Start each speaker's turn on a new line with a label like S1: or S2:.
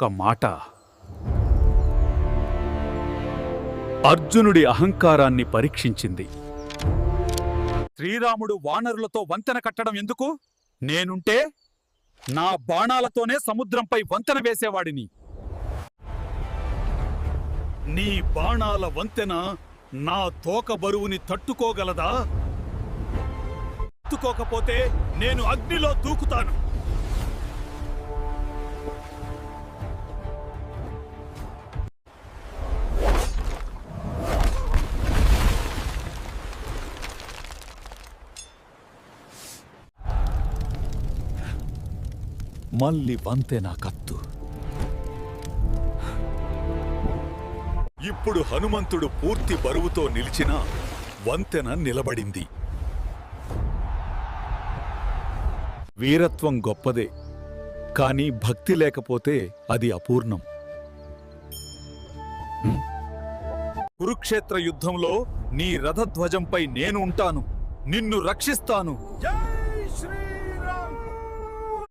S1: ఒక్క మాట. అర్జునుడి అహంకారాన్ని పరీక్షించింది. శ్రీరాముడు వానరులతో వంతెన కట్టడం ఎందుకు? నేనుంటే నా బాణాలతోనే సముద్రంపై వంతెన వేసేవాడిని. నీ బాణాల వంతెన నా తోక బరువుని తట్టుకోగలదా? తట్టుకోకపోతే నేను అగ్నిలో దూకుతాను. మళ్ళీ వంతెన కత్తు. ఇప్పుడు హనుమంతుడు పూర్తి బరువుతో నిలిచిన వంతెన నిలబడింది. వీరత్వం గొప్పదే కాని భక్తి లేకపోతే అది అపూర్ణం? కురుక్షేత్ర యుద్ధంలో నీ రథధ్వజంపై నేను ఉంటాను నిన్ను రక్షిస్తాను.